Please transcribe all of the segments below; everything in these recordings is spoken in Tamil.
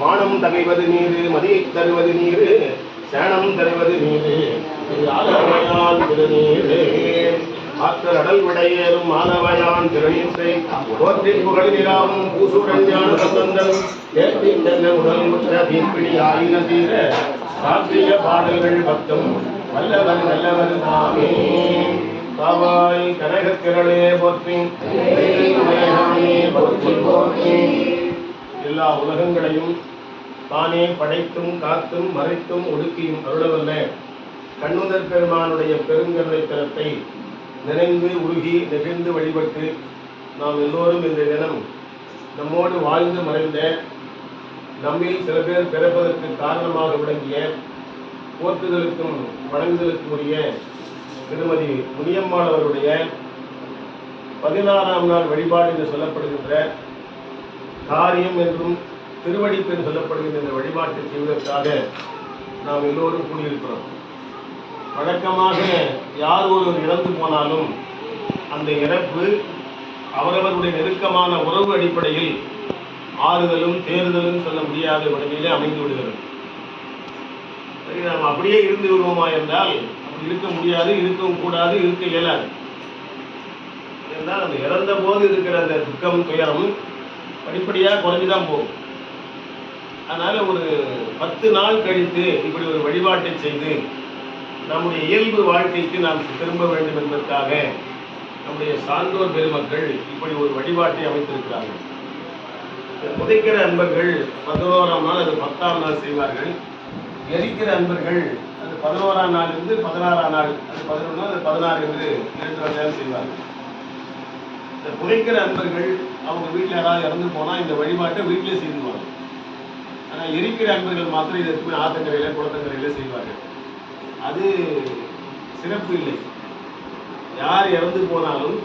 மானம் தகைவது நீரு மதியை தருவது நீரு சேனம் தருவது நீரு. இது திருநீரு. ஆற்றல் அடல் விடையேறும் மாணவையான் திருநீற்றை போற்றின் புகழ் நிலாவும் பூசுடன் ஞான சம்பந்தம் ஏற்றி உடல் முற்ற தீர்ப்பிடி ஆயின தீர. சாத்திய பாடல்கள் பக்தம் வல்லவன் நல்லவன் தாமே. பாவாய் கனகக்கிரளே போற்றி உலகமே போற்றி போற்றி எல்லா உலகங்களையும் தானே படைத்தும் காத்தும் மறைத்தும் ஒடுக்கியும் அருளவல்ல. கண்ணுதர் பெருமானுடைய பெருங்கருணை தரத்தை நினைந்து உருகி நெகிழ்ந்து வழிபட்டு நாம் எல்லோரும் இந்த தினம் நம்மோடு வாழ்ந்து மறைந்த நம்மில் சில பேர் பிறப்பதற்கு காரணமாக விளங்கிய போற்றுதலுக்கும் வணங்குதலுக்கும் உரிய திருமதி முனியம்மாள் அவருடைய பதினாறாம் நாள் வழிபாடு என்று சொல்லப்படுகின்ற காரியம் என்றும் திருவடிப்பு என்று சொல்லப்படுகின்ற இந்த வழிபாட்டை செய்வதற்காக நாம் எல்லோரும் கூடியிருக்கிறோம். வழக்கமாக யார் ஒருவர் இறந்து போனாலும் அந்த இறப்பு அவரவருடைய நெருக்கமான உறவு அடிப்படையில் ஆறுதலும் தேறுதலும் சொல்ல முடியாத வகையிலே அமைந்து விடுகிறது. சரி நாம் அப்படியே இருந்து விடுவோமா என்றால் அப்படி இருக்க முடியாது இருக்கவும் கூடாது இருக்க இயலாது. என்றால் அந்த இறந்த போது இருக்கிற அந்த துக்கம் துயரம் படிப்படியாக குறைஞ்சு தான் போகும். அதனால் ஒரு பத்து நாள் கழித்து இப்படி ஒரு வழிபாட்டை செய்து நம்முடைய இயல்பு வாழ்க்கைக்கு நாம் திரும்ப வேண்டும் என்பதற்காக நம்முடைய சான்றோர் பெருமக்கள் இப்படி ஒரு வழிபாட்டை அமைத்திருக்கிறார்கள். புதைக்கிற அன்பர்கள் பதினோராம் நாள் அது பத்தாம் நாள் செய்வார்கள். எரிக்கிற அன்பர்கள் அது பதினோராம் நாள் இருந்து பதினாறாம் நாள் அது பதினொன்று அது பதினாறு என்று இரண்டு நாள் செய்வார்கள். இந்த புதைக்கிற அன்பர்கள் அவங்க வீட்டில் யாராவது இறந்து போனால் இந்த வழிபாட்டை வீட்டிலே செய்துவாங்க ஆனால் எரிக்கிற அன்பர்கள் மாத்திரம் இதை போய் ஆத்தங்கரையில் குளத்தங்கரையில் செய்வார்கள் அது சிறப்பு இல்லை. யார் இறந்து போனாலும்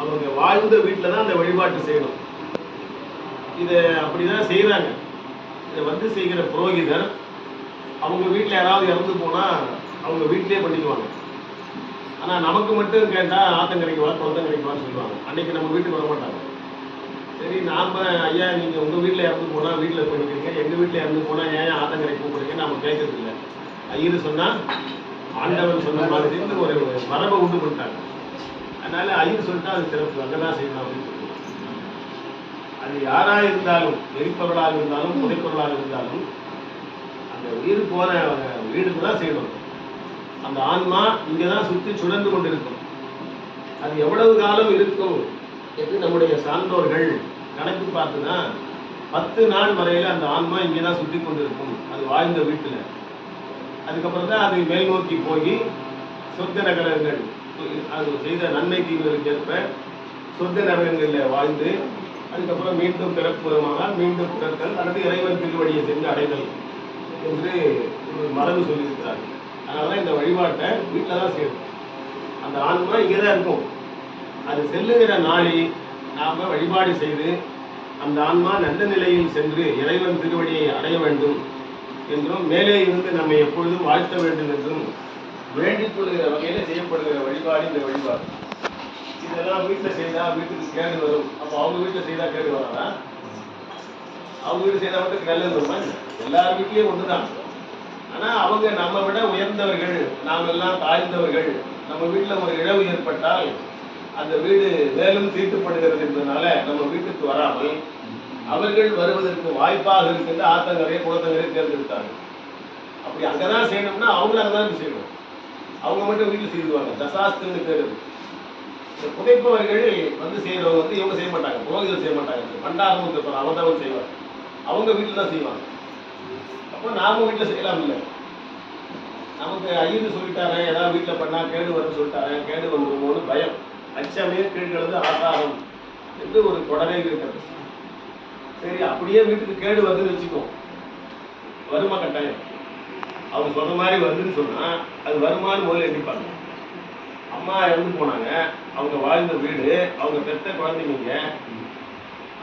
அவங்க வாழ்ந்த வீட்டில் தான் அந்த வழிபாட்டு செய்யணும். இதை அப்படிதான் செய்கிறாங்க இதை வந்து செய்கிற புரோகிதர் அவங்க வீட்டில் யாராவது இறந்து போனால் அவங்க வீட்டிலே பண்ணிக்குவாங்க. ஆனால் நமக்கு மட்டும் கேட்டால் ஆத்தங்கரைக்கு வா குளத்தங்கரைக்கு வான்னு சொல்லுவாங்க. அன்னைக்கு நம்ம வீட்டுக்கு வர மாட்டாங்க சரி நாம ஐயா நீங்கள் உங்கள் வீட்டில் இறந்து போனால் வீட்டில் பண்ணிக்கிறீங்க எங்கள் வீட்டில் இறந்து போனால் ஏன் ஆத்தங்கரை கூப்பிடுறீங்க? நாம கேட்கறது இல்லை ஐயர் சொன்னால் ஆண்டவன் சொன்ன மாதிரி ஒரு மரபை உண்டு பண்ணிட்டாங்க. அதனால ஐயர் சொல்லிட்டா அது சிறப்பு. அங்கே தான் செய்யணும் அப்படின்னு சொல்லுவாங்க அது யாராக இருந்தாலும் எரிப்பொருளாக இருந்தாலும் புதைப்பொருளாக இருந்தாலும் அந்த உயிர் போன வீடுக்கு தான் செய்யணும். அந்த ஆன்மா இங்கே தான் சுற்றி சுழன்று கொண்டிருக்கும். அது எவ்வளவு காலம் இருக்கும்? என்று நம்முடைய சான்றோர்கள் கணக்கு பார்த்துனா பத்து நாள் வரையில் அந்த ஆன்மா இங்கே தான் சுற்றி கொண்டிருக்கும். அது வாழ்ந்த வீட்டில். அதுக்கப்புறம் தான் அது மேல் நோக்கி போய் சொர்க்க நகரங்கள் அது செய்த நன்மை தீவுகளுக்கு ஏற்ப சொர்க்க நகரங்களில் வாழ்ந்து அதுக்கப்புறம் மீண்டும் பிறப்புறமானால் மீண்டும் பிறத்தல் அல்லது இறைவன் திருவடியை சென்று அடைதல் என்று ஒரு மரபு சொல்லியிருக்கிறார்கள். அதனால தான் இந்த வழிபாட்டை வீட்டில் தான் செய்யணும். அந்த ஆன்மா இங்கே தான் இருக்கும். அது செல்லுகிற நாளில் நாம் வழிபாடு செய்து அந்த ஆன்மா நல்ல நிலையில் சென்று இறைவன் திருவடியை அடைய வேண்டும் என்றும் மேலே இருந்து நம்மை எப்பொழுதும் வாழ்த்த வேண்டும் என்றும் வேண்டிக் கொள்கிற வகையில் செய்யப்படுகிற வழிபாடு இந்த வழிபாடு. இதெல்லாம் வீட்டில் செய்தால் வீட்டுக்கு கேடு வரும். அப்போ அவங்க வீட்டில் செய்தால் கேடு வராதா? அவங்க வீடு செய்தால் மட்டும் கேள்வி வருமா எல்லார் வீட்லேயும் ஒன்று தான் ஆனால் அவங்க நம்ம விட உயர்ந்தவர்கள் நாம் எல்லாம் தாழ்ந்தவர்கள் நம்ம வீட்டில் ஒரு இழவு ஏற்பட்டால் அந்த வீடு மேலும் தீட்டுப்படுகிறது என்பதனால நம்ம வீட்டுக்கு வராமல் அவர்கள் வருவதற்கு வாய்ப்பாக இருக்கின்ற ஆத்தங்கரையை குளத்தங்கரையை தேர்ந்தெடுத்தாங்க அப்படி அங்கதான் செய்யணும்னா அவங்களும் அங்கதான் செய்யணும். அவங்க மட்டும் வீட்டில் செய்துவாங்க. தசாஸ்துன்னு பேர் இந்த புதைப்பவர்கள் வந்து செய்யறவங்க வந்து இவங்க செய்ய மாட்டாங்க. புரோகிதர் செய்ய மாட்டாங்க. பண்டாரமும் இருப்பாங்க அவங்க தான் செய்வாங்க. அவங்க வீட்டில் தான் செய்வாங்க. அப்போ நாமும் வீட்டில் செய்யலாம் இல்லை. நமக்கு ஐயன்னு சொல்லிட்டாரு ஏதாவது வீட்டில் பண்ணால் கேடு வரும்னு சொல்லிட்டாரு கேடு வந்துருமோன்னு பயம். அச்சமே கீழ்கிறது ஆதாரம் என்று ஒரு தொடரே இருக்கிறது. சரி அப்படியே வீட்டுக்கு கேடு வருதுன்னு வச்சுக்கோ. வருமா கட்டாயம்? அவங்க சொன்ன மாதிரி வருதுன்னு சொன்னா அது வருமானு முதல்ல எண்ணிப்பாங்க. அம்மா இறந்து போனாங்க. அவங்க வாழ்ந்த வீடு அவங்க பெத்த குழந்தைங்க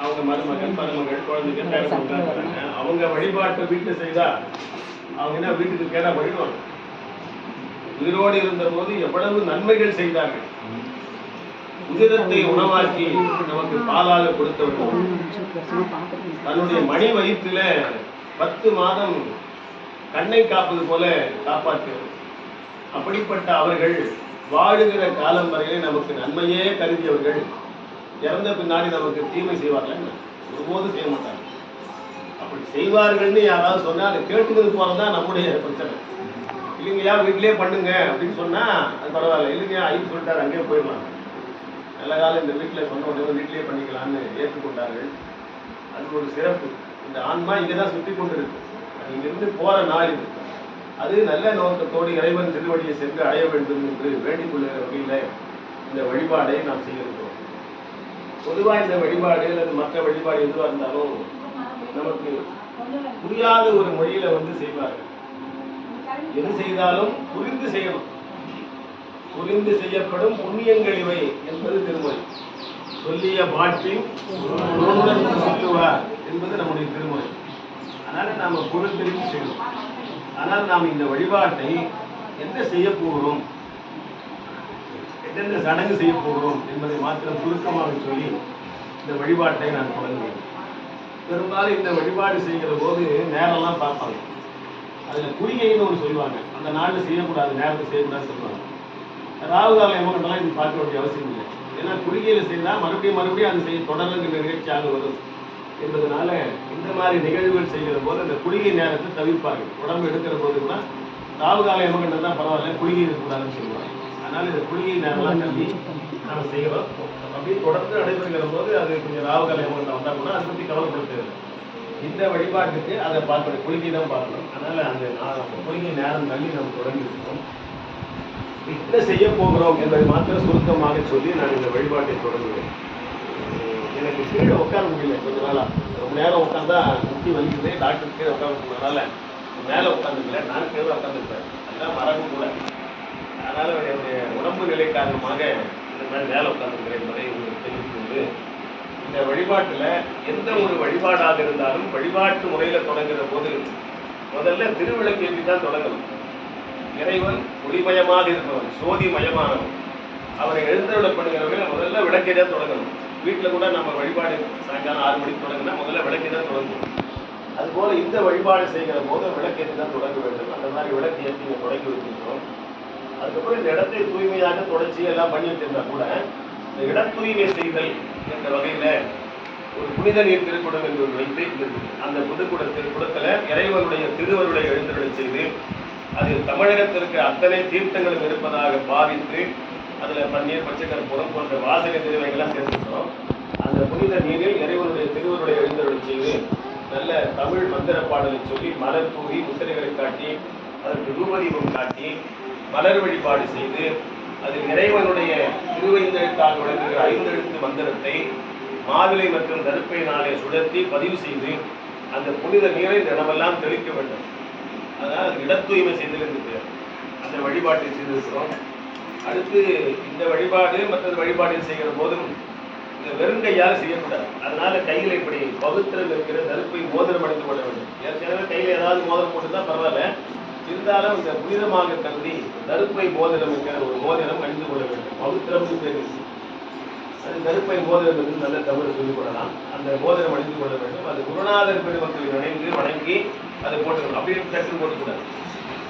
அவங்க மருமகன் மருமகள் குழந்தைங்க பேர குழந்தைங்க இருக்காங்க. அவங்க வழிபாட்டை வீட்டில் செய்தா அவங்க என்ன வீட்டுக்கு கேடா பண்ணிடுவாங்க உயிரோடு இருந்த போது எவ்வளவு நன்மைகள் செய்தார்கள். உதிரத்தை உணவாக்கி நமக்கு பாலாக கொடுத்தவர்கள் தன்னுடைய மணி வயிற்றுல பத்து மாதம் கண்ணை காப்பது போல காப்பாற்று அப்படிப்பட்ட அவர்கள் வாழுகிற காலம் வரையிலே நமக்கு நன்மையே கருதியவர்கள். இறந்த பின்னாடி நமக்கு தீமை செய்வார்கள் என்ன? ஒருபோதும் செய்ய மாட்டாங்க அப்படி செய்வார்கள்னு யாராவது சொன்னா அதை கேட்டுக்கிறது போலதான் நம்முடைய பிரச்சனை. இல்லைங்கய்யா வீட்டிலேயே பண்ணுங்க அப்படின்னு சொன்னா அது பரவாயில்ல. இல்லைங்கய்யா ஐயர் சொல்லிட்டாரு அங்கேயே போயிடலாம். நல்ல காலம் இந்த வீட்டில் சொன்ன உடனே வீட்லேயே பண்ணிக்கலாம்னு ஏற்றுக்கொண்டார்கள். அது ஒரு சிறப்பு. இந்த ஆன்மா இங்கே தான் சுற்றி கொண்டு இருக்கு அது இங்கிருந்து போகிற நாள் இது. அது நல்ல நோக்கத்தோடு இறைவன் திருவடியை சென்று அடைய வேண்டும் என்று வேண்டிக் கொள்கிற வகையில் இந்த வழிபாடை நாம் செய்திருக்கிறோம். பொதுவாக இந்த வழிபாடு அல்லது மற்ற வழிபாடு எதுவாக இருந்தாலும் நமக்கு புரியாத ஒரு மொழியில வந்து செய்வார்கள். எது செய்தாலும் புரிந்து செய்யணும். புரிந்து செய்யப்படும் புண்ணியங்கள் இவை என்பது திருமொழி. சொல்லிய பாட்டின் சொல்லுவார் என்பது நம்முடைய திருமொழி. அதனால் நாம் புரிந்திருந்து செய்யணும். ஆனால் நாம் இந்த வழிபாட்டை என்ன செய்ய போகிறோம்? எந்தெந்த சடங்கு செய்ய போகிறோம் என்பதை மாத்திரம் சுருக்கமாக சொல்லி இந்த வழிபாட்டை நான் தொடங்குவேன். பெரும்பாலும் இந்த வழிபாடு செய்கிற போது நேரம்லாம் பார்ப்பாங்க. அதில் குறிகைன்னு ஒன்று சொல்லுவாங்க. அந்த நாளில் செய்யக்கூடாது நேரத்தை செய்யக்கூடாதுன்னு சொல்லுவாங்க. ராகு காலம் எமகண்டெல்லாம் இது பார்க்க வேண்டிய அவசியம் இல்லை. ஏன்னா குறிகையில் செய்தால் மறுபடியும் மறுபடியும் அது செய்ய தொடர்ந்து நிகழ்ச்சியாக வரும். என்பதனால இந்த மாதிரி நிகழ்வுகள் செய்கிற போது அந்த குளிகை நேரத்தை தவிர்ப்பார்கள். உடம்பு எடுக்கிற போது கூட ராகு காலம் எமகண்டம் தான் பரவாயில்ல குளிகை இருக்கக்கூடாதுன்னு சொல்லுவாங்க. அதனால இந்த குளிகை நேரம்லாம் கல்வி நம்ம செய்கிறோம் அப்படியே தொடர்ந்து நடைபெறுகிற போது அது கொஞ்சம் ராகு காலம் எமகண்டம் வந்தால் கூட அதை பற்றி கவலைப்பட இந்த வழிபாட்டுக்கு அதை பார்க்கணும் குளிகை தான் பார்க்கணும். அதனால அந்த நா- குளிகை நேரம் தள்ளி நம்ம தொடங்கி இருக்கோம் என்ன செய்ய போகிறோம் என்பதை மாத்திரம் சுருக்கமாக சொல்லி நான் இந்த வழிபாட்டை தொடங்குவேன். எனக்கு கீழே உட்கார முடியல கொஞ்ச நாளா. ரொம்ப நேரம் உட்காந்தா முட்டி வலிக்குது டாக்டர் கீழே உட்காந்துருக்கனால மேலே உட்காந்துக்கல நான் கீழே உட்காந்துருப்பேன் அதான் மரபும் கூட. அதனால என்னுடைய உடம்பு நிலை காரணமாக இந்த மாதிரி மேலே உட்காந்துருக்கிறேன் என்பதை உங்களுக்கு தெரிவித்து இந்த வழிபாட்டில் எந்த ஒரு வழிபாடாக இருந்தாலும் வழிபாட்டு முறையில் தொடங்குற போது முதல்ல திருவிளக்கேற்றி தான் தொடங்கணும். இறைவன் ஒளிமயமாக இருப்பவன் சோதிமயமானவன். அவரை எழுந்தருளப்படுகிறவர்கள் முதல்ல விளக்கேதான் தொடங்கணும். வீட்டில் கூட நம்ம வழிபாடு சாயங்காலம் ஆறு மணிக்கு தொடங்கினா முதல்ல விளக்கே தான் தொடங்கும் அதுபோல் இந்த வழிபாடு செய்கிற போது விளக்கேற்றி தான் தொடங்க வேண்டும். அந்த மாதிரி விளக்கு ஏற்றி நீங்கள் தொடங்கி வச்சிருக்கிறோம். அதுக்கப்புறம் இந்த இடத்தை தூய்மையாக தொடர்ச்சி எல்லாம் பண்ணி வச்சிருந்தா கூட இந்த இட தூய்மை செய்தல் என்ற வகையில் ஒரு புனித நீர் திருக்குடம் என்று வைத்து அந்த புதுக்கூட திருக்குடத்துல இறைவனுடைய திருவருளை எழுந்தருளை செய்து அதில் தமிழகத்திற்கு அத்தனை தீர்த்தங்களும் இருப்பதாக பாவித்து அதில் பன்னீர் பச்சைக்கற்பூரம் போன்ற வாசக திரவியங்கள்லாம் சேர்த்துக்கிறோம் அந்த புனித நீரில் இறைவனுடைய திருவருடைய எழுந்தருளை செய்து நல்ல தமிழ் மந்திர பாடலை சொல்லி மலர் தூவி முத்திரைகளை காட்டி அதற்கு ரூபதீபம் காட்டி மலர் வழிபாடு செய்து அதில் இறைவனுடைய திருவைந்தெழுத்தாக விளங்குகிற ஐந்தெழுத்து மந்திரத்தை மாதுளை மற்றும் தடுப்பையினாலே சுழற்றி பதிவு செய்து அந்த புனித நீரை இந்த தெளிக்க வேண்டும். அதனால் இட தூய்மை செய்தல் என்று அந்த வழிபாட்டை செய்திருக்கிறோம். அடுத்து இந்த வழிபாடு மற்றது வழிபாடு செய்கிற போதும் இந்த வெறுங்கையால் செய்யக்கூடாது. அதனால கையில் இப்படி பவித்திரம் இருக்கிற தருப்பை மோதிரம் அணிந்து கொள்ள வேண்டும். ஏற்கனவே கையில் ஏதாவது மோதிரம் போட்டுதான் பரவாயில்ல. இருந்தாலும் இந்த புனிதமாக கருதி தருப்பை மோதிரம் இருக்கிற ஒரு மோதிரம் அணிந்து கொள்ள வேண்டும். பவித்திரம் பேர் அது கருப்பை மோதிரம் என்று நல்ல தவறு சொல்லிக் கொள்ளலாம். அந்த மோதிரம் அணிந்து கொள்ள வேண்டும். அது குருநாதர் பெருமக்களை நினைந்து வணங்கி அதை போட்டுக்கணும். அப்படியே கற்று போட்டுக்கூடாது.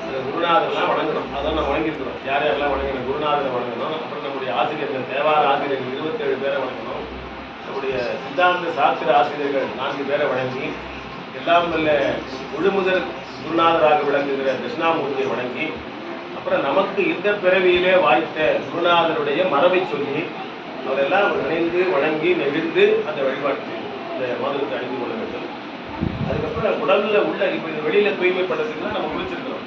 அந்த குருநாதர்லாம் வணங்கணும். அதான் நம்ம வணங்கியிருக்கிறோம். யார் யாரெல்லாம் வணங்கணும்? குருநாதரை வணங்கணும். அப்புறம் நம்முடைய ஆசிரியர்கள் தேவார ஆசிரியர்கள் இருபத்தேழு பேரை வணங்கணும். நம்முடைய சித்தாந்த சாஸ்திர ஆசிரியர்கள் நான்கு பேரை வணங்கி எல்லாம் நல்ல முழுமுதல் குருநாதராக விளங்குகிற கிருஷ்ணாமூர்த்தியை வணங்கி அப்புறம் நமக்கு இந்த பிறவியிலே வாய்த்த குருநாதருடைய மரபை சொல்லி அவரெல்லாம் நினைந்து வணங்கி நெகிழ்ந்து அந்த வழிபாட்டு செய்யும் இந்த மோதிரத்தை அணிந்து கொள்ள வேண்டும். அதுக்கப்புறம் உடல்ல உள்ள இப்போ இது வெளியில தூய்மைப்படுறதுக்குலாம் நம்ம குளிச்சிருக்கிறோம்